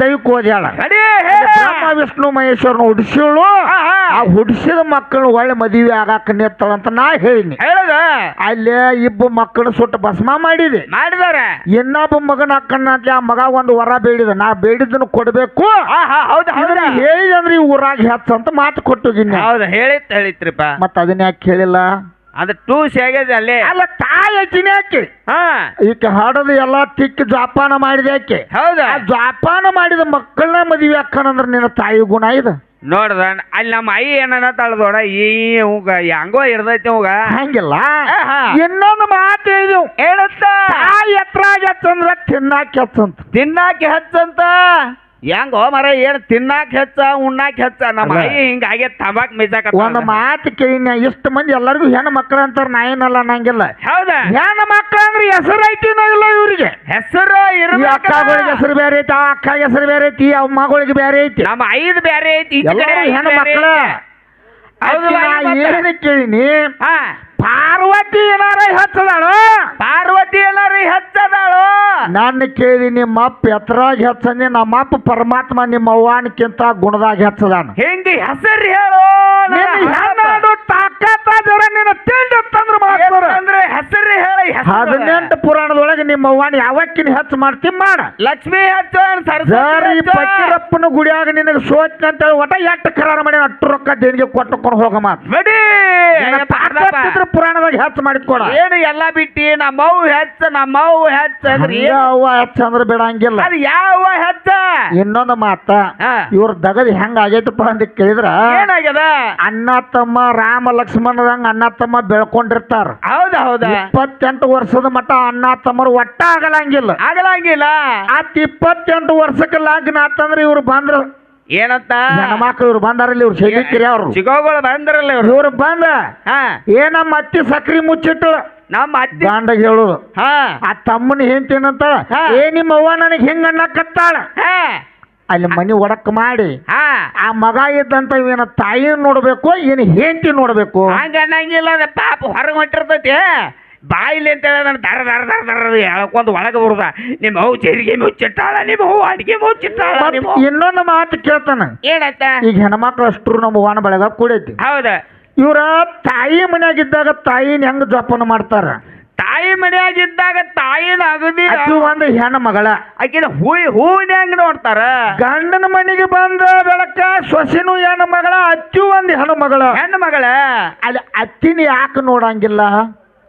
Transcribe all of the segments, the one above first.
ದೈವಕ್ಕೆ ಓದ್ಯಾಳ. ಬ್ರಹ್ಮ ವಿಷ್ಣು ಮಹೇಶ್ವರನ ಹುಡ್ಸಿಳು ಆ ಹುಡ್ಸಿದ ಮಕ್ಕಳು ಒಳ್ಳೆ ಮದುವೆ ಆಗಾಕ ನಿತ್ತಳಂತ ನಾ ಹೇಳಿನಿ. ಹೇಳದ? ಅಲ್ಲೇ ಇಬ್ಬ ಮಕ್ಕಳು ಸುಟ್ಟು ಭಸ್ಮ ಮಾಡಿದೆ. ಮಾಡಿದಾರೆ? ಇನ್ನೊಬ್ಬ ಮಗನ ಅಕ್ಕನ ಅಂತ ಆ ಮಗ ಒಂದು ವರ ಬೇಡಿದ. ನಾ ಬೇಡಿದ್ದನ್ನು ಕೊಡ್ಬೇಕು. ಹೌದು ಹೌದ. ಇದನ್ನ ಹೇಳಿದೆ ಅಂದ್ರೆ ಈ ಊರಾಗ ಹೆಚ್ಚ ಅಂತ ಮಾತು ಕೊಟ್ಟಿದ್ದೀನಿ ಹೌದು ಹೇಳಿತ್ ಹೇಳಿತ್ರಿಪ್ಪ. ಮತ್ತೆ ಅದನ್ನ ಯಾಕೆ ಕೇಳಿಲ್ಲ ಅದು ಟೂಸ್ ಆಗ್ಯದ ಅಲ್ಲಿ. ಅಲ್ಲ ತಾಯಿ ಅಕ್ಕಿನೇ ಆಕೆ. ಹಾ. ಈಕೆ ಹಾಡೋದು ಎಲ್ಲ ತಿಕ್ಕ ಜಾಪಾನ ಮಾಡಿದೆ ಆಕೆ. ಹೌದಾ? ಆ ಜಾಪಾನ ಮಾಡಿದ ಮಕ್ಕಳನ್ನ ಮದುವೆ ಅಕ್ಕನಂದ್ರೆ ನಿನ್ನ ತಾಯಿ ಗುಣ ಇದು. ನೋಡ್ದ ಅಲ್ಲಿ ನಮ್ಮ ಐ ಏನನ್ನ ತಳ್ದೋಡ ಈ ಹೂಗ ಹೆಂಗೋ ಇರ್ದೈತಿ ಹೂಗ. ಹಂಗಿಲ್ಲ. ಇನ್ನೊಂದು ಮಾತು ಹೇಳಿದೆವು ಹೇಳುತ್ತ ತಾಯಿ ಎತ್ತರ ಆಗತ್ತಂದ್ರ ತಿನ್ನಾಕಿ ಹಚ್ಚಂತ ತಿನ್ನಾಕಿ ಹೆಚ್ಚಂತ ಹೆಂಗೋ ಮರ ಏನು ತಿನ್ನಾಕ ಹೆಚ್ಚ ಉಣ್ಣಾಕ ಹೆಚ್ಚ ನಮ್ಮ ಅಲ್ಲ. ಐ ಹಿಂಗ ಆಗೇ ತಂಬಾಕ್ ಒಂದು ಮಿಸಾಕ ಮಾತು ಕೇಳಿನ ಇಷ್ಟು ಮಂದಿ ಎಲ್ಲರಿಗೂ ಹೆಣ್ಣು ಮಕ್ಕಳು ಅಂತಾರ ನಾ ಏನಲ್ಲ ಅನ್ನಂಗಿಲ್ಲ ಹೌದಾ? ಹೆಣ್ಣು ಮಕ್ಕಳು ಅಂದ್ರೆ ಹೆಸರು ಐತಿನೋ ಇಲ್ಲ ಇವರಿಗೆ? ಹೆಸರು ಈ ಇರ್ಬೇಕ ಅಕ್ಕಗಳಿಗೆ ಹೆಸರು ಬೇರೆ ಐತಿ ಆ ಅಕ್ಕ ಹೆಸರು ಬೇರೆ ಐತಿ ಆ ಮಗಳಿಗೆ ಬೇರೆ ಐತಿ. ನಮ್ಮ ಐದು ಬೇರೆ ಐತಿ ಈಚೆ ಕಡೆ ಎಲ್ಲರೂ ಐದ್ ಹೆಣ್ಣು ಬ್ಯಾರೆ ಮಕ್ಕಳ ಐತಿ. ಹೌದಲ್ಲ, ಐದ್? ಏನು ಕೇಳಿನಿ ಹಾ. ಪಾರ್ವತಿ ಏನಾರ ಹಚ್ಚದಾಳು? ಪಾರ್ವತಿ ಏನಾರ ಹೆಚ್ಚದಾಳು? ನನ್ನ ಕೇಳಿ ನಿಮ್ಮ ಅಪ್ಪ ಎತ್ತರಾಗ ಹೆಚ್ಚಂದಿ ನಮ್ಮ ಅಪ್ಪ ಪರಮಾತ್ಮ ನಿಮ್ಮ ಅವ್ವಾನಕ್ಕಿಂತ ಗುಣದಾಗ ಹೆಚ್ಚದಾನ. ಹೆಂಗೆ ಹೆಸರು ಹೇಳು ಹದಿನೆಂಟು ಪುರಾಣದೊಳಗೆ ನಿಮ್ಮ ಅವ್ವಾನ ಯಾವಕ್ಕಿನ ಹೆಚ್ಚು ಮಾಡ್ತಿ ಮಾಡ. ಲಕ್ಷ್ಮಿ ಹೆಚ್ಚು ಸರ್ ಗುಡಿಯಾಗ ನಿನಗೆ ಸೋತ್ ಅಂತ ಹೇಳಿ ಒಟ್ಟ ಎಟ್ಟು ಕರಾರ ಮಾಡಿ ಅಟ್ಟು ರೊಕ್ಕ ದೇಣಿಗೆ ಕೊಟ್ಟುಕೊಂಡು ಹೋಗ ಬಡಿ. ಪುರಾಣದಾಗ ಹೆಚ್ಚು ಮಾಡಿಕೊಡ ಏನು ಎಲ್ಲ ಬಿಟ್ಟಿ? ನಮ್ಮ ಹೆಚ್ಚ ಹೆಚ್ಚು ಹೆಚ್ಚ ಅಂದ್ರೆ ಹೆಚ್ಚು ಅಂದ್ರೆ ಅವ್ವ ಹೆಚ್ಚು ಅಂದ್ರೆ ಬಿಡಂಗಿಲ್ಲ ಅದು ಯಾವ ಹೆಚ್ಚ? ಇನ್ನೊಂದು ಮಾತ ಇವ್ರ ದಗದ ಹೆಂಗ ಆಗೈತಪ್ಪ ಅಂತ ಕೇಳಿದ್ರ ಏನಾಗ್ಯದ ಅಣ್ಣ ತಮ್ಮ ರಾಮ ಲಕ್ಷ್ಮಣದಂಗ ಅಣ್ಣ ತಮ್ಮ ಬೆಳ್ಕೊಂಡಿರ್ತಾರ. ಹೌದಾ ಹೌದಾ. ಇಪ್ಪತ್ತೆಂಟು ವರ್ಷದ ಮಟ್ಟ ಅಣ್ಣ ತಮ್ಮರು ಒಟ್ಟ ಆಗಲಂಗಿಲ್ಲ. ಆಗಲಂಗಿಲ್ಲ ಅತ್ ಇಪ್ಪತ್ತೆಂಟು ವರ್ಷಕ್ಕೆ ಲಗ್ನ ಆತಂದ್ರೆ ಇವ್ರು ಬಂದ್ರು ಏನಂತ? ಹೆಣ್ಮಕ್ಳು ಇವ್ರು ಬಂದಾರಲ್ಲಿ ಇವ್ರು ಶೈಲಿಕ್ಕಿರಿ ಅವ್ರು. ಸಿಗೋಗಳು ಬಂದ್ರಲ್ಲ ಇವ್ರು. ಇವ್ರು ಬಂದ ಹಾ. ಏ ನಮ್ಮ ಅತ್ತಿ ಸಕ್ರಿ ಮುಚ್ಚಿಟ್ಟು ನಮ್ಮ ಅತ್ತಿ ಗಂಡಗೆ ಹೇಳುದು. ಹಾ. ಆ ತಮ್ಮನ ಹೆಂಡ್ತಿನಂತ. ಏ ನಿಮ್ಮ ಅವ್ವ ನನಗೆ ಹಿಂಗ ಅನ್ನಕತ್ತಾಳ. ಹಾ. ಅಲ್ಲಿ ಮನೆ ಒಡಕ್ ಮಾಡಿ. ಹಾ. ಆ ಮಗ ಇದ್ದಂತ ಏನ ತಾಯಿ ನೋಡ್ಬೇಕು ಏನು ಹೆಂಡತಿ ನೋಡ್ಬೇಕು. ಹಂಗ ಅನ್ನಂಗಿಲ್ಲ ಅದ ಪಾಪ ಹೊರಗೆ ಹೊಂಟಿರ್ತೈತಿ. ಬಾಯಿಲಿ ಅಂತ ಹೇಳಿ ನಾನು ದರ ದರ ದರ ದರ ಹೇಳ್ಕೊಂಡು ಒಳಗೆ ಬರುದ. ನಿಮ್ಮ ಹೂ ಜರಿಗೆ ಮುಚ್ಚಿಟ್ಟಾಳ ನಿಮ್ಮ ಹೂ ಅಡಿಗೆ ಮುಚ್ಚಿಟ್ಟಾಳ ನಿಮ್ಮ ಇನ್ನೊಂದು ಮಾತು ಕೇಳ್ತಾನ. ಏನತ್ತ ಈಗ ಹೆಣ್ಮಕ್ಳು ಅಷ್ಟ್ರು ನಮ್ಮ ವಾನ ಬೆಳಗ ಕೂಡೈತಿ. ಹೌದ. ಇವ್ರ ತಾಯಿ ಮನ್ಯಾಗಿದ್ದಾಗ ತಾಯಿನ ಹೆಂಗ್ ಜಪನ ಮಾಡ್ತಾರ? ತಾಯಿ ಮನೆಯಾಗಿದ್ದಾಗ ತಾಯಿನ ಅಗದಿ ಒಂದು ಹೆಣ್ಣು ಮಗಳ. ಆಕಿನ ಹೂ ಹೂವಿನ ಹೆಂಗ್ ನೋಡ್ತಾರ? ಗಂಡನ ಮನೆಗೆ ಬಂದ ಬೆಳಕ ಸೊಸಿನೂ ಹೆಣ್ಣು ಮಗಳ ಅಚ್ಚು ಒಂದು ಹೆಣ್ಣು ಮಗಳ. ಹೆಣ್ಣು ಮಗಳ? ಅಲ್ಲಿ ಅತ್ತಿನ ಯಾಕೆ ನೋಡಂಗಿಲ್ಲ?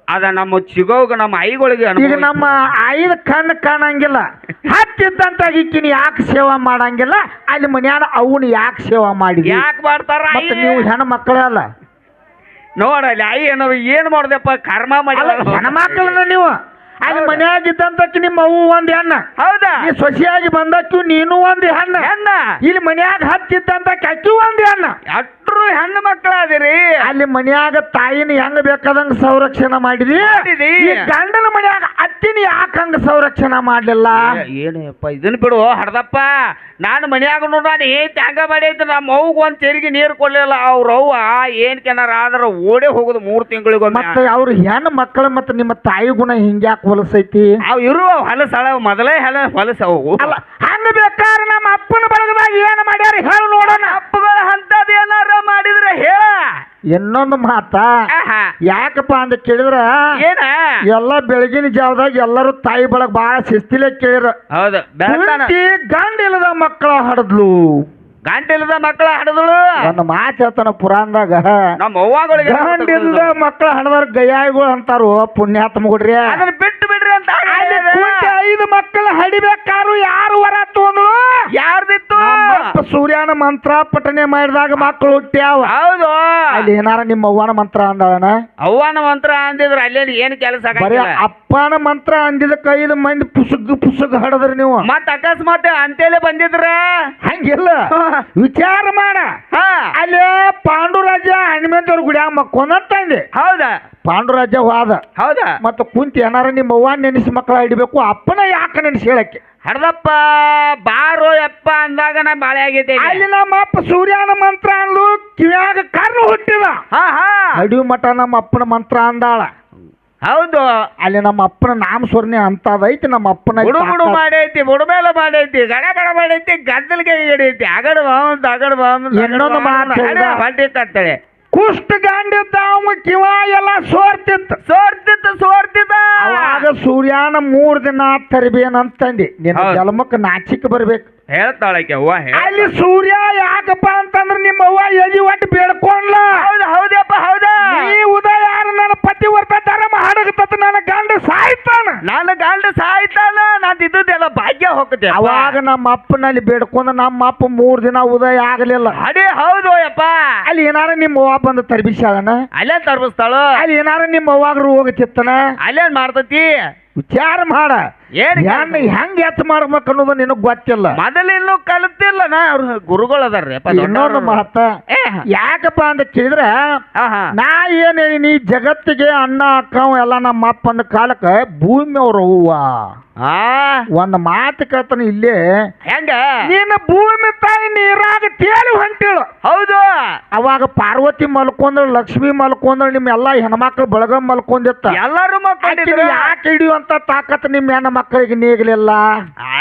ಅದ ನಮ್ಮ ಚಿಗೋಗ ನಮ್ಮ ಐಗಳಿಗೆ ಈಗ ನಮ್ಮ ಐದು ಕಣ್ಣು ಕಾಣಂಗಿಲ್ಲ. ಹತ್ತಿದ್ದಂತ ಈಕಿನ ಯಾಕೆ ಸೇವಾ ಮಾಡಂಗಿಲ್ಲ? ಅಲ್ಲಿ ಮನ್ಯಾನ ಅವನು ಯಾಕೆ ಸೇವಾ ಮಾಡಿ ಯಾಕೆ ಮಾಡ್ತಾರ ಮತ್ತೆ ನೀವು ಹೆಣ್ಣು ಮಕ್ಕಳಲ್ಲ ನೋಡಲ್ಲಿ ಐ ಏನೋ ಏನು ಮಾಡ್ದಪ್ಪ? ಕರ್ಮ ಮಾಡಿ ಹೆಣ್ಣು ಹೆಣ್ಮಕ್ಳನ್ನ ನೀವು. ಅಲ್ಲಿ ಮನ್ಯಾಗ ಇದ್ದಂತಕ್ಕೆ ನಿಮ್ಮ ಅವು ಒಂದು ಹೆಣ್ಣ. ಹೌದಾ? ನೀ ಸೊಸೆಯಾಗಿ ಬಂದಕ್ಕೂ ನೀನು ಒಂದು ಹೆಣ್ಣ. ಹೆಣ್ಣ? ಇಲ್ಲಿ ಮನ್ಯಾಗ ಹತ್ತಿದ್ದಂತ ಕಚ್ಚು ಒಂದು ಹೆಣ್ಣ. ಅಟ್ರು ಹೆಣ್ಣು ಮಕ್ಕಳಾದಿರಿ. ಅಲ್ಲಿ ಮನ್ಯಾಗ ತಾಯಿನ ಹೆಂಗ್ ಬೇಕಾದಂಗ ಸಂರಕ್ಷಣೆ ಮಾಡಿದಿ? ಮಾಡಿದಿ. ಈ ಗಂಡನ ಮನ್ಯಾಗ ಅತ್ತಿನ ಯಾಕಂಗ ಸಂರಕ್ಷಣೆ ಮಾಡ್ಲಿಲ್ಲ? ಏನಪ್ಪ ಇದನ್ನ ಬಿಡು ಹಡ್ದಪ್ಪ. ನಾನು ಮನ್ಯಾಗ ನಾನು ಏನ್ ಹಂಗ ಮಾಡೈತೆ ನಮ್ಮ ಅವ್ಗ ಒಂದ್ ತೆರಿಗೆ ನೀರು ಕೊಡ್ಲಿಲ್ಲ. ಅವ್ರ ಅವ್ವ ಏನ್ ಕೆನಾರ ಆದ್ರ ಓಡೇ ಹೋಗುದು ಮೂರ್ ತಿಂಗಳಿಗೊಮ್ಮೆ. ಮತ್ತೆ ಅವ್ರ ಹೆಣ್ಣು ಮಕ್ಕಳು ಮತ್ತೆ ನಿಮ್ಮ ತಾಯಿ ಗುಣ ಹಿಂಗ್ಯಾಕ್ ಹೊಲಸೈತಿ? ಅವ್ ಇರು ಹೊಲಸಳ ಮೊದಲೇ ಹೊಲ ಅವು. ಅಲ್ಲ ಹಂಗ ಬೇಕಾದ್ರೆ ನಮ್ಮ ಅಪ್ಪನ ಬಳಗದಾಗ ಏನ್ ಮಾಡ್ಯಾರ ಹೇಳು ನೋಡೋಣ. ಅಪ್ಪಗಳ ಹಂತದ ಏನಾರ ಮಾಡಿದ್ರೆ ಹೇಳ. ಇನ್ನೊಂದು ಮಾತ. ಆಹಾ. ಯಾಕಪ್ಪ ಅಂತ ಕೇಳಿದ್ರ ಏನ? ಎಲ್ಲ ಬೆಳಗಿನ ಜಾವದಾಗ ಎಲ್ಲರೂ ತಾಯಿ ಬಳಗ ಬಹಳ ಶಿಸ್ತಿಲೆ ಕೇಳಿರ ಹೌದು ಬೆಳತಾನ ಕುಂತಿ ಗಂಡ ಇಲ್ಲದ ಮಕ್ಕಳ ಹಡದ್ಲು. ಗಂಟಿಲ್ಲದ ಮಕ್ಕಳ ಹಡದಳು ಒಂದು ಮಾತು ಹೇಳ್ತಾನ ಪುರಾಣದಾಗ. ನಮ್ಮ ಅವ್ವಗಳಿಗೆ ಗಂಡ ಇಲ್ಲದ ಮಕ್ಕಳ ಹಡದಾರ ಗಯಾಯಿಗಳು ಅಂತಾರು ಪುಣ್ಯಾತ್ಮಗುಡ್ರಿ ಅದನ್ನ ಬಿಟ್ಟು ಬಿಡ್ರಿ ಅಂತ ಅಲ್ಲಿ ಕುಂತಿ ಐದು ಮಕ್ಕಳು ಹಡಿಬೇಕಾರು ಯಾರು ವರ ತೊಂದ್ರು ಯಾರ್ದಿತ್ತು? ಸೂರ್ಯನ ಮಂತ್ರ ಪಠನೆ ಮಾಡಿದಾಗ ಮಕ್ಕಳು ಹುಟ್ಟ್ಯಾವ. ಹೌದು. ಅಲ್ಲಿ ಏನಾರ ನಿಮ್ಮ ಅವ್ವನ ಮಂತ್ರ ಅಂದಳನ? ಅವ್ವನ ಮಂತ್ರ ಅಂದಿದ್ರು ಅಲ್ಲೇ ಏನು ಕೆಲಸ ಬರೀ ಅಪ್ಪನ ಮಂತ್ರ ಅಂದಿದಕ್ಕೆ ಐದು ಮಂದಿ ಪುಸುಗ್ ಪುಸುಗ್ ಹಡದ್ರಿ ನೀವು. ಮತ್ತ ಅಕಸ್ಮಾತ್ ಅಂತೇಳಿ ಬಂದಿದ್ರ? ಹಂಗಿಲ್ಲ. ವಿಚಾರ ಮಾಡ. ಅಲ್ಲೇ ಅಲ್ಲಿ ಪಾಂಡುರಾಜ ಹನುಮಂತವ್ರ ಗುಡಿಯಾಗ ಮಕ್ಕೊಂದಂತಂದೆ ಹೌದಾ? ಪಾಂಡುರಾಜ ವಾದ ಹೌದಾ? ಮತ್ತು ಕುಂತಿ ಏನಾರ ನಿಮ್ಮ ಅವ್ವ ನೆನೆಸಿ ಮಕ್ಕಳ ಹಿಡಿಬೇಕು ಅಪ್ಪನ ಯಾಕೆ ನೆನೆಸಿ ಹೇಳಕ್ಕೆ? ಹಡದಪ್ಪ ಬಾರೋ ಯಪ್ಪ ಅಂದಾಗ ನಾ ಬಾಳೆ ಆಗಿದೆ ಅಲ್ಲಿ ನಮ್ಮ ಅಪ್ಪ ಸೂರ್ಯನ ಮಂತ್ರ ಅಂದ್ಲು ಕಿವ್ಯಾಗ ಕರ್ನು ಹುಟ್ಟಿದ. ಹಾ ಹಾ. ಅಡಿವು ಮಠ ನಮ್ಮ ಅಪ್ಪನ ಮಂತ್ರ ಅಂದಾಳ. ಹೌದು. ಅಲ್ಲಿ ನಮ್ಮ ಅಪ್ಪನ ನಾಮ ಸ್ವರ್ಣೆ ಅಂತದೈತಿ ನಮ್ಮ ಅಪ್ಪನ ಬುಡು ಬುಡು ಮಾಡೈತಿ ಬುಡಮೇಲೆ ಮಾಡೈತಿ ಗಡ ಬಡ ಮಾಡೈತಿ ಗದ್ದಲ್ಗೆ ಹಿಡಿಯೈತಿ ಅಗಡ ಬಾವಂತ ಅಗಡ ಬಾವಂತ ಇನ್ನೊಂದು ಮಾತು ಹೇಳ್ದ. ಹೊಟ್ಟೆ ಕತ್ತಳೆ ಗಾಂಡಿದ್ದ ಅವ ಕಿವ ಎಲ್ಲ ಸೋರ್ತಿತ್ತು ಸೋರ್ತಿತ್ತು ಸೋರ್ತಿದ್ದ ಆಗ ಸೂರ್ಯನ ಮೂರ್ ದಿನ ತರಬೇನಂತಂದಿ ನಿನ್ನ. ಜನ್ಮಕ್ಕೆ ನಾಚಿಕ್ ಬರ್ಬೇಕು ಹೇಳ್ತಾಳಕ್ಕೆ ಅವ್ವ ಅಲ್ಲಿ ಸೂರ್ಯ ಯಾಕಪ್ಪ ಅಂತಂದ್ರೆ ನಿಮ್ಮ ಅವ್ವ ಎಲ್ಲಿ ಒಟ್ಟು ಬೇಡ್ಕೊಂಡ್ಲ. ಹೌದು ಹೌದಪ್ಪ ಹೌದಾ. ಈ ಉದಯ ನನ್ನ ಪತಿ ಧರ್ಮ ಹಡಗತ್ತ ನನ್ನ ಗಂಡ ಸಾಯ್ತಾನ. ನನ್ನ ಗಂಡ ಸಾಯ್ತಾನ ನಾನು ಇದ್ದುದೆಲ್ಲ ಭಾಗ್ಯ ಹೋಗುತ್ತೆ ಅವಾಗ ನಮ್ಮ ಅಪ್ಪನಲ್ಲಿ ಬೇಡ್ಕೊಂಡ ನಮ್ಮ ಅಪ್ಪ ಮೂರ್ ದಿನ ಉದಯ ಆಗಲಿಲ್ಲ. ಅದೇ ಹೌದು ಯಪ್ಪ ಅಲ್ಲಿ ಏನಾರ ನಿಮ್ಮ ಅವ್ವ ಬಂದು ತರ್ಬಿಸಾಳನ ಅಲ್ಲೇ ತರ್ಬಿಸ್ತಾಳು? ಅಲ್ಲಿ ಏನಾರ ನಿಮ್ಮ ಅವ್ವಾಗ ಹೋಗುತ್ತಿತ್ತನ ಅಲ್ಲೇನ್ ಮಾಡ್ತತಿ? ವಿಚಾರ ಮಾಡ. ಏನ್ ಹೆಂಗ್ ಹೆಂಗ್ ಎತ್ತ ಮಾಡ್ಬೇಕು ಅನ್ನೋದು ನಿನಗ್ ಗೊತ್ತಿಲ್ಲ. ಮೊದಲಿನ್ನೂ ಕಲಿತಿಲ್ಲ ನಾ ಅವ್ರ ಗುರುಗಳು ಅದಾರ್ರಿ ಅಪ್ಪ ಇನ್ನೊಂದು ಮಹತ್ವ ಯಾಕಪ್ಪ ಅಂತ ಕೇಳಿದ್ರ ನಾ ಏನ್ ಹೇಳಿನಿ ಜಗತ್ತಿಗೆ ಅನ್ನ ಅಕ್ಕ ಎಲ್ಲ ನಮ್ಮ ಅಪ್ಪನ ಕಾಲಕ್ಕ ಭೂಮಿ ಅವ್ರ ಹೂವ ಆ. ಒಂದ್ ಮಾತು ಕೇಳ್ತಾನೆ ಇಲ್ಲೇ ಹೆಂಗ? ನಿನ್ನ ಭೂಮಿ ತಾಯಿ ನೀರಾಗ ತೇಲಿ ಹೊಂಟಿಳು. ಹೌದು. ಅವಾಗ ಪಾರ್ವತಿ ಮಲ್ಕೊಂಡ್ರು ಲಕ್ಷ್ಮಿ ಮಲ್ಕೊಂಡ್ರು ನಿಮ್ಮ ಎಲ್ಲಾ ಹೆಣ್ಮಕ್ಳು ಬಳಗ ಮಲ್ಕೊಂಡಿತ್ತ. ಎಲ್ಲಾರು ಮಕ್ಕಳು ಯಾಕೆ ಹಿಡಿಯುವಂತ ತಾಕತ್ ನಿಮ್ಮ ಹೆಣ್ಣ ಮಕ್ಕಳಿಗೆ ನೀಗ್ಲಿಲ್ಲ?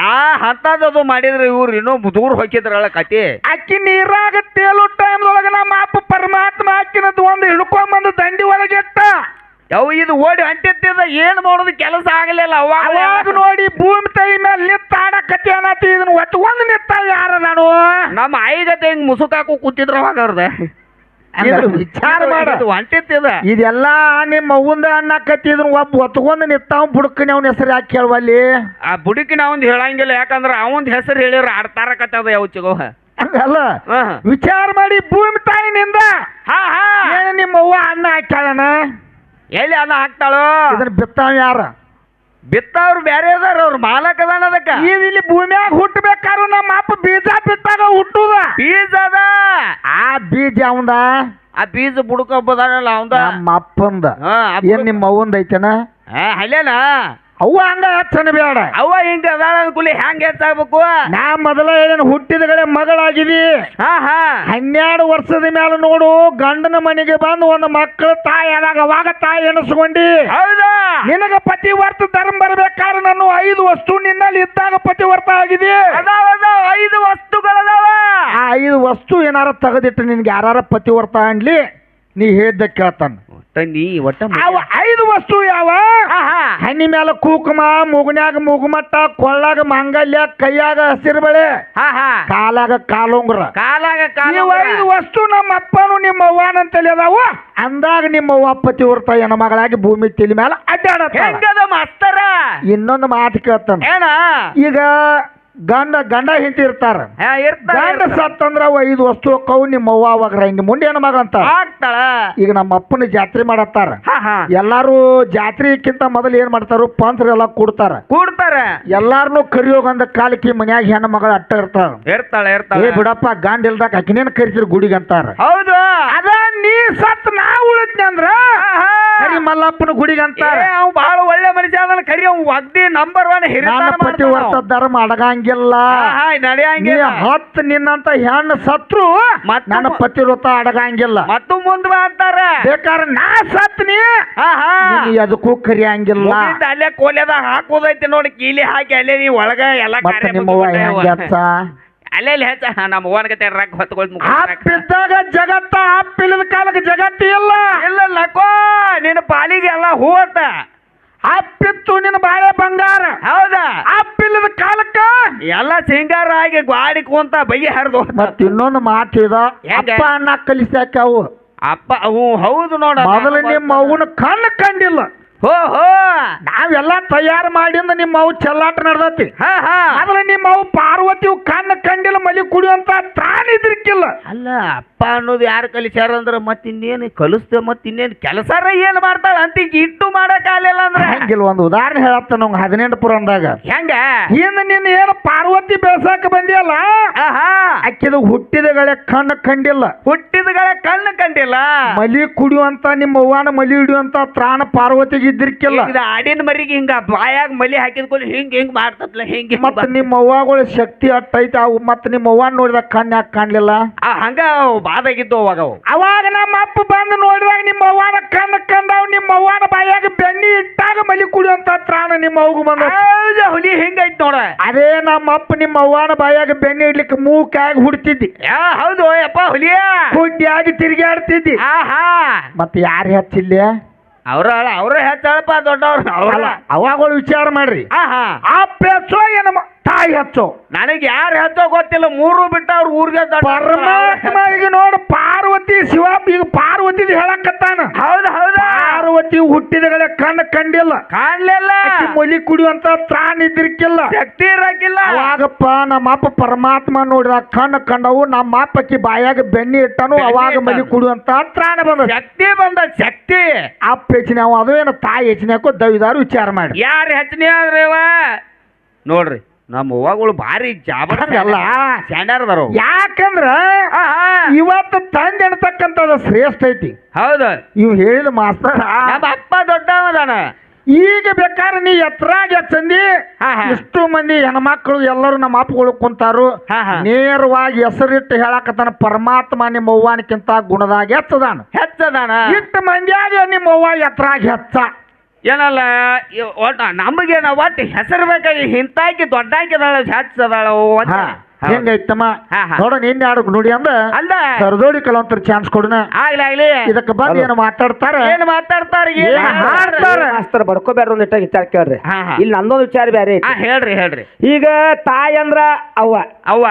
ಆ ಹಂತದದು ಮಾಡಿದ್ರೆ ಇವ್ರು ಇನ್ನೂ ದೂರ ಹೋಗಿದ್ರಲ್ಲ ಕತಿ. ಅಕ್ಕಿ ನೀರಾಗ ತೇಲು ಟೈಮ್ ಒಳಗ ನಮ್ಮ ಅಪ್ಪ ಪರಮಾತ್ಮ ಅಕ್ಕಿನದ್ದು ಒಂದು ಹಿಡ್ಕೊಂಬಂದು ದಂಡಿ ಒಳಗೆಟ್ಟ ಯಾವ ಇದು ಓಡಿ ಅಂಟಿತ್ತಿದ ಏನ್ ಮಾಡೋದು ಕೆಲಸ ಆಗಲಿಲ್ಲ ಅವಾಗ. ನೋಡಿ ಭೂಮಿ ತೈ ಮೇಲೆ ನಿತ್ತಾಡಕತ್ತಿ ಅನ್ನತಿ ಇದನ್ನ ಒಂದು ನಿತ್ತ ಯಾರ ನಾನು? ನಮ್ಮ ಐಗತೆ ಹಿಂಗ್ ಮುಸುಕಾಕು ಕೂತಿದ್ರ ಅವ್ರದ. ವಿಚಾರ ಮಾಡ. ಅಂಟಿತ್ತಿದ ಇದೆಲ್ಲ ನಿಮ್ಮ ಮಗುಂದ ಅನ್ನಕತ್ತಿ ಇದನ್ನ ಒಬ್ಬ ಒತ್ಕೊಂಡ್ ನಿತ್ತಾವ್ ಬುಡಕನಿ ಅವನ ಹೆಸರು ಯಾಕೆ ಕೇಳುವಲ್ಲಿ ಆ ಬುಡಕಿನ ಅವಂದ್ ಹೇಳಂಗಿಲ್ಲ ಯಾಕಂದ್ರೆ ಅವಂದ್ ಹೆಸರು ಹೇಳಿರ ಆಡ್ತಾರಕತ್ತದ ಯಾವ ಚಿಗೋ ಅಲ್ಲ ವಿಚಾರ ಮಾಡಿ ಭೂಮಿ ತಾಯಿನಿಂದ ಹಾ ಹಾ. ನಿಮ್ಮ ಅವ್ವ ಅನ್ನ ಹಾಕ್ಯಾಳನ? ಎಲ್ಲಿ ಅನ್ನ ಹಾಕ್ತಾಳೋ? ಇದನ್ನ ಬಿತ್ತಾವ ಯಾರ? ಬಿತ್ತವ್ರು ಬ್ಯಾರೆ ಅದಾರ ಅವ್ರ ಮಾಲಕ್ ಅದಾನ ಅದಕ್ಕ. ಈಗ ಇಲ್ಲಿ ಭೂಮಿಯಾಗ ಹುಟ್ಟಬೇಕಾದ್ರು ನಮ್ಮ ಅಪ್ಪ ಬೀಜ ಬಿತ್ತಾಗ ಹುಟ್ಟುದ. ಬೀಜ ಅದ. ಆ ಬೀಜ ಅವಂದ? ಆ ಬೀಜ ಬುಡ್ಕೊಬ್ಬದಾನಲ್ಲ ಅವಂದ? ನಮ್ಮ ಅಪ್ಪಂದ. ಏನ್ ನಿಮ್ಮ ಅವಂದ ಐತೆನ? ಹಲ್ಲೇನ ಅವ್ವ ಹಂಗ ಹೆಚ್ಚನ ಬೇಡ. ಅವ್ವ ಹಿಂಗ ಅದಾಳ ಅನ್ಕೂಲಿ ಹೆಂಗೆ ಹೆಚ್ಚಾಗ್ಬೇಕು? ನಾ ಮೊದಲ ಏನು ಹುಟ್ಟಿದ ಮಗಳಾಗಿದಿ ಹಾ ಹಾ. ಹನ್ನೆರಡು ವರ್ಷದ ಮೇಲೆ ನೋಡು ಗಂಡನ ಮನೆಗೆ ಬಂದು ಒಂದು ಮಕ್ಕಳ ತಾಯಿ ಆದಾಗ ಅವಾಗ ತಾಯಿ ಎಣಿಸ್ಕೊಂಡಿ ಹೌದಾ? ನಿನಗ ಪತಿವರ್ತ ಧರ್ಮ ಬರ್ಬೇಕಾದ್ರೆ ನಾನು ಐದು ವಸ್ತು ನಿನ್ನಲ್ಲಿ ಇದ್ದಾಗ ಪತಿವರ್ತ ಆಗಿದೆ ಅದಾವ ಅದಾವ. ಐದು ವಸ್ತುಗಳದಾವ. ಆ ಐದು ವಸ್ತು ಏನಾರ ತೆಗೆದಿಟ್ಟು ನಿನ್ಗೆ ಯಾರ ಪತಿವರ್ತ ಅನ್ಲಿ? ನೀ ಹೇಳ್ದ ಕೇಳ್ತಾನ. ಒಟ್ಟ ನೀ ಒಟ್ಟ ಅವ ಐದು ವಸ್ತು ಯಾವ? ಹಣ್ಣಿ ಮ್ಯಾಲ ಕುಕುಮ ಮುಗುನ್ಯಾಗ ಮುಗುಮಟ್ಟ ಕೊಳ್ಳಾಗ ಮಾಂಗಲ್ಯ ಕೈಯಾಗ ಹಸಿರು ಬಳೆ ಹಾ ಹಾ ಕಾಲಾಗ ಕಾಲುಂಗ್ರ. ಕಾಲಾಗ ಕಾಲ ಐದು ವಸ್ತು ನಮ್ಮ ಅಪ್ಪನು ನಿಮ್ಮ ಅವ್ವನಂತಲ್ಲಿ ಅದಾವು ಅಂದಾಗ ನಿಮ್ಮ ಅವ್ವ ಪತಿವರ್ತ ಹೆಣ್ಣ ಮಗಳಾಗಿ ಭೂಮಿ ತಿಳಿ ಮ್ಯಾಲ ಅಡ್ಡಾಡ ಹೆಂಗದ ಮಾಸ್ತರ? ಇನ್ನೊಂದು ಮಾತು ಕೇಳ್ತಾನ. ಏನ? ಈಗ ಗಂಡ ಗಂಡ ಹೆಂಡತಿ ಇರ್ತಾರ. ಹಾ, ಗಂಡ. ಸತ್ತಂದ್ರ ಅವ ಐದು ವಸ್ತು ಹೋಕ್ಕವು ನಿಮ್ಮ ಅವ್ವ ಅವಾಗ ಹಿಂಗೆ ಮುಂದೆ ಹೆಣ್ಣ ಮಗ ಅಂತ? ಆಗ್ತಾಳ. ಈಗ ನಮ್ಮ ಅಪ್ಪನ ಜಾತ್ರೆ ಮಾಡತ್ತಾರ. ಹಾ ಹಾ. ಎಲ್ಲಾರು ಜಾತ್ರೆಕ್ಕಿಂತ ಮೊದಲು ಏನ್ ಮಾಡ್ತಾರು? ಪಂತ್ರ ಎಲ್ಲ ಕೊಡ್ತಾರ. ಕೂಡ್ತಾರ. ಎಲ್ಲಾರನು ಕರಿಯೋಗಂದ ಕಾಲಕ್ಕೆ ಮನ್ಯಾಗ ಹೆಣ್ಣು ಮಗಳ ಅಟ್ಟ ಇರ್ತಾರ ಇರ್ತಾಳ ಏ ಇರ್ತಾಳ ಬಿಡಪ್ಪ ಗಂಡ ಇಲ್ದಾಗ ಆಕಿನೇನ್ ಕರಿತಿರ್ ಗುಡಿಗೆ ಅಂತಾರ. ಹೌದು. ಅದ ನೀ ಸತ್ ನಾ ಉಳಿದ್ನಿ ಅಂದ್ರ ಆಹಾ. ಕರಿ ಮಲ್ಲಪ್ಪನ ಗುಡಿಗೆ ಅಂತ ಅವ್ ಬಹಳ ಒಳ್ಳೆ ಮನುಷ್ಯ ಅದನ್ನ ಕರಿ ಅವ್ ಅಗ್ದಿ ನಂಬರ್ ಒನ್ ನನ್ನ ಪತಿ ವರ್ಷ ಧರ್ಮ ಅಡಗಂಗಿಲ್ಲ ನೀ ನಡೆಯಂಗಿಲ್ಲ. ಹತ್ತು ನಿನ್ನಂತ ಹೆಣ್ಣು ಸತ್ರು ಮತ್ತು- ನನ್ನ ಪತಿ ವೃತ್ತ ಅಡಗಂಗಿಲ್ಲ. ಮತ್ತು ಮುಂದ್ ಬಾ ಅಂತಾರ. ಬೇಕಾದ್ರೆ ನಾ ಸತ್ನಿ ಆಹಾ. ನೀ ಅದಕ್ಕೂ ಕರಿಯಂಗಿಲ್ಲ. ಹಂಗಿಲ್ಲ ಅಲ್ಲೇ ಕೋಲೆದಾಗ ಹಾಕೋದೈತಿ ನೋಡಿ ಕೀಲಿ ಹಾಕಿ ಅಲ್ಲೇ ನೀ ಒಳಗ ಎಲ್ಲ ಮತ್ತೆ ಕಾರ್ಯ. ಹೆಂಗ ಹಚ್ಚ ಅಲ್ಲೇ ಇಲ್ಲಿ ಹೆಚ್ಚ ನಮ್ಮ ಓನಗತೆ ರೊಕ್ಕ ಹೊತ್ಕೊಳ್ ಅಪ್ಪಿದ್ದಾಗ ಜಗತ್ತ ಹಪ್ಪಿಲ್ಲದ ಕಾಲಕ್ಕೆ ಜಗತ್ತಿ ಇಲ್ಲ. ಇಲ್ಲ ಲಕ್ಕೋ ನಿನ್ನ ಪಾಲಿಗೆ ಎಲ್ಲ ಹೋತ ಅಪ್ಪಿತ್ತು ನಿನ್ನ ಬಾಳೆ ಬಂಗಾರ. ಹೌದಾ? ಅಪ್ಪಿಲ್ಲದ ಕಾಲಕ್ಕ. ಎಲ್ಲ ಸಿಂಗಾರ ಆಗಿ ಗಾಡಿ ಕುಂತ ಬಗೆ ಹರಿದು ಮತ್ತೆ ಇನ್ನೊಂದು ಮಾತು ಇದ ಹೆಂಗ? ಅಪ್ಪ ಅಣ್ಣ ಕಲಿಸಾಕ ಅವು? ಅಪ್ಪ ಹ್ಞೂ ಹೌದು ನೋಡ. ಮೊದಲು ನಿಮ್ಮ ಅವನ ಕಣ್ಣು ಕಂಡಿಲ್ಲ. ಹೋ ಹೋ ನಾವೆಲ್ಲ ತಯಾರು ಮಾಡಿಂದ ನಿಮ್ಮ ಅವು ಚೆಲ್ಲಾಟ ನಡ್ದತಿ. ಆದ್ರೆ ನಿಮ್ಮ ಅವು ಪಾರ್ವತಿ ಕಣ್ಣು ಕಂಡಿಲ್ಲ ಮಲಿ ಕುಡಿಯುವಂತ ತ್ರಾಣ ಇದ್ರಿಕ್ಕಿಲ್ಲ ಅಲ್ಲ ಅಪ್ಪ ಅನ್ನೋದು ಯಾರು ಕಲಿಸ್ಯಾರ ಅಂದ್ರೆ ಮತ್ತೆ ಇನ್ನೇನು ಮತ್ತಿನ್ನೇನು ಮತ್ತೆ ಇನ್ನೇನು ಕೆಲಸರ ಏನು ಮಾಡ್ತಾಳ? ಅಂತ ಈಗ ಇಟ್ಟು ಮಾಡಕ್ ಆಗಲಿಲ್ಲ ಅಂದ್ರೆ? ಹಂಗಿಲ್ಲ ಒಂದು ಉದಾಹರಣೆ ಹೇಳತ್ತ ನಮ್ಗೆ ಹದಿನೆಂಟು ಪುರಂದಾಗ. ಹೆಂಗ? ಏನು ನಿನ್ನ ಏನು ಪಾರ್ವತಿ ಬೆಳ್ಸಾಕ ಬಂದಿಯಲ್ಲ? ಅಕ್ಕಿದ ಹುಟ್ಟಿದಗಳ ಕಣ್ಣ ಕಂಡಿಲ್ಲ. ಹುಟ್ಟಿದಗಳ ಕಣ್ಣು ಕಂಡಿಲ್ಲ? ಮಲಿ ಕುಡಿಯುವಂತ ನಿಮ್ಮ ಅವ್ವಾನ ಮಲಿ ಹಿಡಿಯುವಂತ ತ್ರಾಣ ಪಾರ್ವತಿಗೆ ಇದ್ದಿರ್ಕಿಲ್ಲ. ಇದು ಆಡಿನ ಮರಿಗೆ ಹಿಂಗ ಬಾಯಾಗ ಮಲಿ ಹಾಕಿದ ಹಿಂಗ ಹಿಂಗ್ ಹಿಂಗ್ ಮಾಡ್ತತ್ಲ ಹಿಂಗ್ ಹಿಂಗ್ ಮತ್ತ ನಿಮ್ಮ ಅವ್ವಗಳ ಶಕ್ತಿ ಅಟ್ಟೈತಿ ಅವು ಮತ್ತ ನಿಮ್ಮ ಅವ್ವ ನೋಡಿದಾಗ ಕಣ್ಣು ಯಾಕೆ ಕಾಣ್ಲಿಲ್ಲ? ಆ, ಹಂಗ ಬಾದಾಗಿದ್ದು ಅವಾಗ ಅವು. ಅವಾಗ ನಮ್ಮ ಅಪ್ಪ ಬಂದು ನೋಡಿದಾಗ ನಿಮ್ಮ ಅವ್ವನ ಕಣ್ಣು ಕಂಡವ್ ನಿಮ್ಮ ಅವ್ವನ ಬಾಯಾಗ ಬೆಣ್ಣಿ ಇಟ್ಟಾಗ ಮಲಿ ಕುಡಿಯುವಂತ ತ್ರಾಣ ನಿಮ್ಮ ಅವ್ಗ ಬಂದ. ಹೌದು ಹುಲಿ ಹಿಂಗೈತ್ ನೋಡ. ಅದೇ ನಮ್ಮ ಅಪ್ಪ ನಿಮ್ಮ ಅವ್ವನ ಬಾಯಾಗ ಬೆಣ್ಣೆ ಇಡ್ಲಿಕ್ಕೆ ಮೂಕಾಗಿ ಹುಡ್ತಿದ್ದಿ. ಯಾ ಹೌದು ಯಪ್ಪ ಹುಲಿಯ. ಹುಡ್ಡಿಯಾಗಿ ತಿರುಗಾಡ್ತಿದ್ದಿ ಆಹಾ. ಮತ್ತೆ ಯಾರು ಹೆಚ್ಚಿಲ್ಲ? ಅವ್ರ ಅವ್ರ ಹೆಚ್ಚಳಪ್ಪ ದೊಡ್ಡವ್ರ. ಅವಾಗ ಅಲ್ಲ. ಅವಾಗಳು ವಿಚಾರ ಮಾಡ್ರಿ. ಆಹಾ. ಆ ಹೆಚ್ಚೋ ಏನಮ್ಮ ತಾಯಿ ಹಚ್ಚು. ನನಗೆ ಯಾರು ಹಚ್ಚೋ ಗೊತ್ತಿಲ್ಲ ಮೂರು ಬಿಟ್ಟ ಅವ್ರ ಊರಿಗೆ ಪರಮಾತ್ಮ ಈಗ ನೋಡು ಪಾರ್ವತಿ ಶಿವ ಈಗ ಪಾರ್ವತಿ ಹೇಳಕತ್ತಾನ. ಹೌದು ಹೌದು. ಪಾರ್ವತಿ ಹುಟ್ಟಿದಗಳೇ ಕಣ್ಣು ಕಂಡಿಲ್ಲ. ಕಾಣ್ಲಿಲ್ಲ. ಮಲಿ ಮೊಲಿ ಕುಡಿಯುವಂತ ತ್ರಾಣ ಇದ್ರಿಕ್ಕಿಲ್ಲ ಶಕ್ತಿ ಇರಕ್ಕಿಲ್ಲ ಅವಾಗಪ್ಪ ನಮ್ಮ ಅಪ್ಪ ಪರಮಾತ್ಮ ನೋಡಿದ ಕಣ್ಣು ಕಂಡವು ನಮ್ಮ ಅಪ್ಪಕ್ಕಿ ಬಾಯಾಗ ಬೆನ್ನಿ ಇಟ್ಟನು ಅವಾಗ. ಮಲಿ ಕುಡಿಯುವಂತ ತ್ರಾಣ ಬಂದ ಶಕ್ತಿ ಬಂದ ಶಕ್ತಿ. ಅಪ್ಪ ಹೆಚ್ಚಿನ ಅವ ಅದು ಏನು ತಾಯಿ ಹೆಚ್ಚಿನ ದವಿದಾರು ವಿಚಾರ ಮಾಡಿ ಯಾರು ಹೆಚ್ಚಿನ ಆದ್ರೆ ನೋಡ್ರಿ. ನಮ್ಮ ಅವ್ವಗಳು ಭಾರಿ ಜಾಬ ಹಂಗಲ್ಲ. ಸ್ಟ್ಯಾಂಡರ್ಡ್ ಅದಾರ. ಯಾಕಂದ್ರ ಇವತ್ತು ತಂದೆ ಶ್ರೇಷ್ಠ ಐತಿ. ಹೌದು. ಇವ್ ಹೇಳಿದ ಮಾಸ್ತರ್ ನಮ್ಮ ಅಪ್ಪ ದೊಡ್ಡವದಾನ ಈಗ ಬೇಕಾದ್ರೆ ನೀ ಎತ್ತರಾಗ ಹಾ. ಇಷ್ಟು ಮಂದಿ ಹೆಣ್ಮಕ್ಳು ಎಲ್ಲರೂ ನಮ್ಮ ಅಪ್ಪಗಳು ಕುಂತಾರು. ನೇರವಾಗಿ ಹೆಸರಿಟ್ಟು ಹೇಳಕತ್ತಾನ ಪರಮಾತ್ಮ ನಿಮ್ಮ ಅವ್ವನಕ್ಕಿಂತ ಗುಣದಾಗ ಹೆಚ್ಚದಾನ ಹೆಚ್ಚದಾನ. ಇಷ್ಟು ಮಂದಿಯಾಗ ನಿಮ್ಮ ಅವ್ವ ಎತ್ತರಾಗ ಹೆಚ್ಚ. ಏನಲ್ಲ ಒಟ್ಟು ನಮಗೇನ ಒಟ್ಟು ಹೆಸರು ಬೇಕಾಗಿ ಹಿಂತಾಕಿ ದೊಡ್ಡಾಕಿದಾಳ ಹೆಚ್ಚದಾಳ ಹಾ ಹೆಂಗೈತಮ್ಮ. ನೋಡ ನಿನ್ನೆ ಆಡು ನುಡಿ ಅಂದ? ಅಲ್ಲ ಸರದೋಡಿ ಕೆಲವಂತರ ಚಾನ್ಸ್ ಕೊಡನ ಆಗ್ಲಿ ಆಗ್ಲಿ. ಇದಕ್ಕೆ ಬಂದು ಏನು ಮಾತಾಡ್ತಾರ? ಏನ್ ಮಾತಾಡ್ತಾರ? ಮಾಸ್ತರ್ ಬಡ್ಕೋಬ್ಯಾರ ಒಂದ್ ಇಟ್ಟ ವಿಚಾರ ಕೇಳ್ರಿ. ಇಲ್ಲಿ ನಂದೊಂದು ವಿಚಾರ ಬ್ಯಾರೆ ಹೇಳ್ರಿ ಹೇಳ್ರಿ. ಈಗ ತಾಯಿ ಅಂದ್ರ ಅವ್ವ. ಅವ್ವ.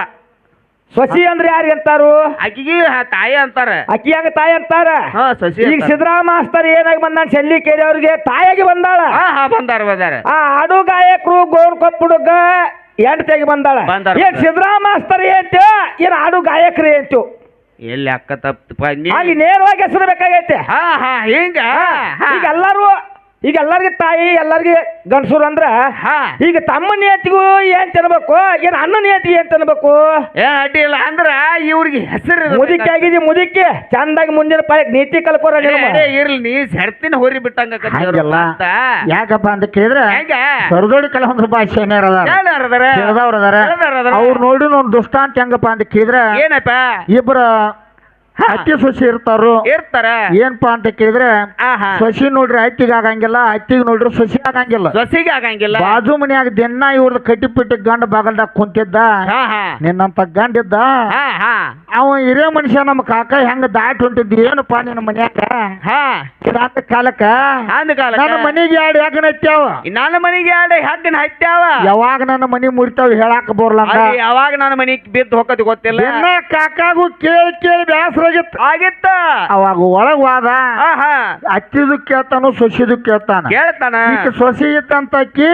ಸೊಸಿ ಅಂದ್ರೆ ಯಾರಿಗೆ ಅಂತಾರು? ಅಕ್ಕಿಗೆ ತಾಯಿ ಅಂತಾರ. ಅಕ್ಕಿ ಹಂಗ ತಾಯಿ ಅಂತಾರ? ಹಾ ಸಸಿ ಈಗ. ಸಿದ್ದರಾಮ ಮಾಸ್ತರ್ ಏನಾಗಿ ಬಂದಾನ? ಶೆಲ್ಲಿ ಕೇರಿ ಅವ್ರಿಗೆ ತಾಯಾಗಿ ಬಂದಾಳ. ಹಾ ಹಾ ಬಂದಾರ ಬಂದಾರ. ಆ ಹಾಡು ಗಾಯಕರು ಗೋನ್ ಕೊಪ್ಪುಡುಗ ಎಂಟತೆಗೆ ಬಂದಾಳ. ಬಂದಾರ, ಏನ್. ಸಿದ್ದರಾಮ ಮಾಸ್ತರ್ ಏಂತ್ಯೋ ಏನ್ ಹಾಡು ಗಾಯಕರು ಏಂತು ಎಲ್ಲಿ ಅಕ್ಕ ತಪ್ಪ ನೀ ನೇರವಾಗಿ ಹೆಸರು ಬೇಕಾಗೈತೆ. ಹಾ ಹಾ ಹಿಂಗ. ಹಾ. ಈಗ ಈಗ ಎಲ್ಲರಿಗೆ ತಾಯಿ ಎಲ್ಲರಿಗೆ ಗಂಡಸರು ಅಂದ್ರ ಹಾ. ಈಗ ತಮ್ಮ ನಿಯತಿಗೂ ಏನ್ ತಿನ್ಬೇಕು? ಏನ್ ಅಣ್ಣ ನಿಯತಿ ಏನ್ ತಿನ್ಬೇಕು? ಏ ಅಡ್ಡಿ ಇಲ್ಲ. ಅಂದ್ರ ಇವ್ರಿಗೆ ಹೆಸರು ಮುದುಕಿ ಆಗಿದೆ ಮುದಿಕೆ ಚಂದಾಗಿ ಮುಂದಿನ ಪಾಯಕ್ ನೀತಿ ಕಲ್ಕೋರ. ಇರ್ಲಿ ನೀ ಸೆರ್ತಿನ ಹೊರಿ ಬಿಟ್ಟಂಗ ಯಾಕಪ್ಪ ಅಂತ ಕೇಳಿದ್ರೆ ಹೆಂಗ? ಸರದೋಡಿ ಕೆಲವೊಂದು ಭಾಷೆ ಏನಾರ ಅದಾರ? ಯಾರದಾರ ತಿಳಿದವ್ರು ಅದಾರ? ತಿಳಿದವ್ರು ಅದಾರ. ಅವ್ರು ನೋಡಿ ಒಂದು ದುಷ್ಟಾಂತ ಹೆಂಗಪ್ಪ ಅಂತ ಕೇಳಿದ್ರೆ ಏನಪ್ಪ? ಇಬ್ಬರ ಅತ್ತಿ ಸಸಿ ಇರ್ತಾರು ಇರ್ತಾರ. ಏನ್ಪಾ ಅಂತ ಕೇಳಿದ್ರೆ ಸಸಿ ಸೊಸಿ ನೋಡ್ರಿ ಅತ್ತಿಗೆ ಆಗಂಗಿಲ್ಲ ಅತ್ತಿಗೆ ನೋಡ್ರಿ ಸಸಿ ಆಗಂಗಿಲ್ಲ. ಸೊಸಿಗೆ ಆಗಂಗಿಲ್ಲ. ಬಾಜು ಮನ್ಯಾಗ ದಿನ ಇವ್ರದ್ದು ಕಟ್ಟಿ ಪಿಟ್ಟಿ ಗಂಡ ಬಾಗಲ್ದಾಗ ಕುಂತಿದ್ದ. ನಿನ್ನಂತ ಗಂಡ ಹಾ ಅವ ಹಿರಿಯ ಮನುಷ್ಯ ನಮ್ಮ ಕಾಕ ಹೆಂಗ ದಾಟ್ ಹೊಂಟಿದ್ದಿ ಏನಪ್ಪಾ ನಿನ್ನ ಮನ್ಯಾಗ? ಹಾ. ಇದಾದ ಕಾಲಕ್ಕ ನನ್ನ ಮನೆಗೆ ಎರಡು ಹೆಗ್ಗನ ಹತ್ಯಾವ. ನನ್ನ ಮನೆಗೆ ಎರಡು ಹೆಗ್ಗನ ಹತ್ಯಾವ. ಯಾವಾಗ ನನ್ನ ಮನಿ ಮುರಿತಾವ ಹೇಳಾಕ ಬರ್ಲಂಗ? ಯಾವಾಗ ನನ್ನ ಮನೆಗೆ ಬಿದ್ದ ಹೋಗೋದು ಗೊತ್ತಿಲ್ಲ. ಕಾಕಾಗು ಕೇಳಿ ಕೇಳಿ ಬೇಸರಾಗಿತ್ತು ಆಗಿತ್ತ? ಅವಾಗ ಒಳಗ್ ವಾದ ಆಹಾ. ಅತ್ತಿದು ಕೇಳ್ತಾನು ಸೊಸಿದು ಕೇಳ್ತಾನ. ಕೇಳ್ತಾನ? ಈಕ ಸೊಸಿ ಇತ್ತಂತ ಅಕ್ಕಿ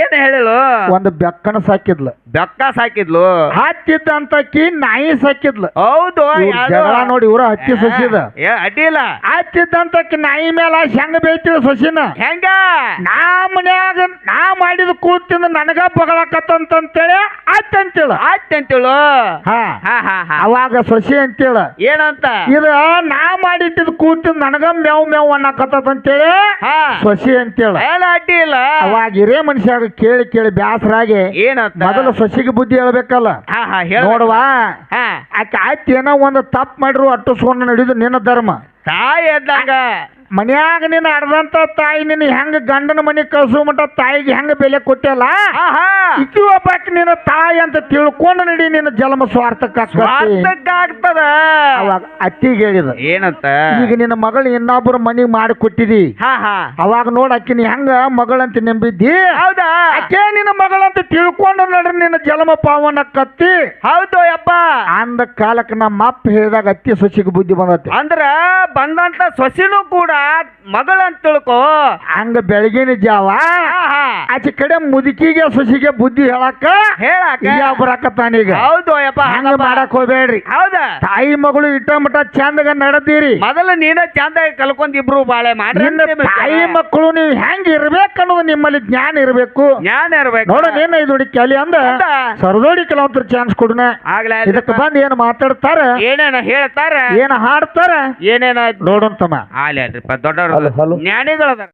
ಏನ್ ಹೇಳಿಳು ಒಂದು ಬೆಕ್ಕನ ಸಾಕಿದ್ಲು. ಬೆಕ್ಕ ಸಾಕಿದ್ಲು? ಹತ್ತಿದ್ದಂತ ಅಕ್ಕಿ ನಾಯಿ ಸಾಕಿದ್ಲು. ಹೌದು ಇವ್ರ್ ಯಾರು? ಜಗಳ ನೋಡಿ ಇವ್ರ ಹತ್ತಿ ಸೊಸಿದ. ಏ ಅಡ್ಡಿ ಇಲ್ಲ ಹತ್ತಿದ್ದಂತ ಅಕ್ಕಿ ನಾಯಿ ಮೇಲೆ ಹೆಂಗ ಬೇಯ್ತಿವ ಸೊಸಿನ? ಹೆಂಗ? ನಾ ಮನ್ಯಾಗ ನಾ ಮಾಡಿದ ಕೂತಿಂದ ನನಗ ಬಗಳಕತ್ತಂತೇಳಿ ಅತ್ತಂತೇಳ ಆಯ್ತಂತೇಳು ಹಾ. ಹಾ ಹಾ ಹಾ. ಅವಾಗ ಸೊಸಿ ಅಂತೇಳ. ಏನಂತ? ಇದು ನಾ ಮಾಡಿಟ್ಟಿದ್ ಕೂತು ನನಗ ಮೇವ್ ಮೇವ್ ಅನ್ನಕತ್ತಂತೇಳಿ ಹಾ. ಸಸಿ ಅಂತೇಳ. ಅಡ್ಡಿ ಇಲ್ಲ? ಅವಾಗ ಹಿರೇ ಮನುಷ್ಯಾಗ ಕೇಳಿ ಕೇಳಿ ಬ್ಯಾಸರಾಗಿ ಏನ ಮೊದಲು ಸಸಿಗೆ ಬುದ್ಧಿ ಹೇಳ್ಬೇಕಲ್ಲ? ಹಾ ಹಾ ಹೇಳ ನೋಡುವ. ಹಾ. ಆಕೆ ಆಯ್ತು ಏನೋ ಒಂದು ತಪ್ಪು ಮಾಡಿರು ಅಟ್ಟಿಸ್ಕೊಂಡು ನಡೆಯುದು ನಿನ್ನ ಧರ್ಮ. ತಾಯಿ ಎದ್ದಂಗ ಮನ್ಯಾಗ ನಿನ್ನ ಅರ್ಧಂತ ತಾಯಿ ನಿನ್ನ ಹೆಂಗ ಗಂಡನ ಮನೆ ಕಳ್ಸೋ ಮಟ ತಾಯಿಗೆ ಹೆಂಗ ಬೆಲೆ ಕೊಟ್ಟಲ್ಲ? ಇದು ಒಬ್ಬಾಕಿ ನಿನ್ನ ತಾಯಿ ಅಂತ ತಿಳ್ಕೊಂಡು ನಡಿ ನಿನ್ನ ಜನ್ಮ ಸ್ವಾರ್ಥಕ್ಕ ಸ್ವಾರ್ಥಕ್ಕಾಗ್ತದ? ಅವಾಗ ಅತ್ತಿಗೆ ಹೇಳಿದ. ಏನಂತ? ಈಗ ನಿನ್ನ ಮಗಳು ಇನ್ನೊಬ್ಬರ ಮನೆಗೆ ಮಾಡಿ ಕೊಟ್ಟಿದಿ. ಅವಾಗ ನೋಡ ಅಕ್ಕಿ ನೀ ಹೆಂಗ ಮಗಳಂತ ನಂಬಿದ್ದಿ? ಹೌದಾ? ಆಕೆ ನಿನ್ನ ಮಗಳಂತ ತಿಳ್ಕೊಂಡು ನಡ್ರಿ ನಿನ್ನ ಜನ್ಮ ಪಾವನ ಕತ್ತಿ. ಹೌದು ಅಪ್ಪ ಅಂದ ಕಾಲಕ್ಕೆ ನಮ್ಮ ಅಪ್ಪ ಹೇಳಿದಾಗ ಅತ್ತಿ ಸೊಸಿಗೆ ಬುದ್ಧಿ ಬಂದತಿ. ಅಂದ್ರ ಬಂದಂತ ಸೊಸಿನೂ ಕೂಡ ಮಗಳಂತ ತಿಳ್ಕೊ. ಹಂಗ ಬೆಳಗಿನ ಜಾವ ಆಚೆ ಕಡೆ ಮುದುಕಿಗೆ ಸೊಸಿಗೆ ಬುದ್ಧಿ ಹೇಳಕ್ಕ ಹೇಳಾಕ? ಈಗ? ಬರಾಕತ್ತಾನೀಗ ಹೌದು ಯಪ್ಪ ಹಂಗ. ಮಾಡಕ್ ಹೋಗ್ಬೇಡ್ರಿ. ಹೌದಾ? ತಾಯಿ ಮಗಳು ಇಟ್ಟ ಮಠ ಚಂದಗ ನಡತೀರಿ. ಮೊದಲು ನೀನ ಚಂದ ಕಲ್ಕೊಂಡ್ ಇಬ್ರು ಬಾಳೆ ಮಾಡ್ರಿ ನಿನ್ನ ತಾಯಿ ಮಕ್ಕಳು ನೀವು ಹೆಂಗ್ ಇರ್ಬೇಕು ಅನ್ನೋದು ನಿಮ್ಮಲ್ಲಿ ಜ್ಞಾನ ಇರಬೇಕು. ಜ್ಞಾನ ಇರ್ಬೇಕು. ನೋಡ ನೀನ ಇದು ಕಲಿ ಅಂದ. ಸರದೋಡಿ ಕೆಲವಂತರ ಚಾನ್ಸ್ ಕೊಡನ. ಆಗ್ಲೇ ಇದಕ್ಕೆ ಬಂದ್ ಏನ್ ಮಾತಾಡ್ತಾರ? ಏನೇನ ಹೇಳ್ತಾರ? ಏನ ಹಾಡ್ತಾರ? ಏನೇನ ನೋಡಂತಮ್ಮ. ಆಲಿ ಅಲ್ರಿಪ್ಪ ಹಲೋ, ಹಲೋ. ದೊಡ್ಡವ್ರು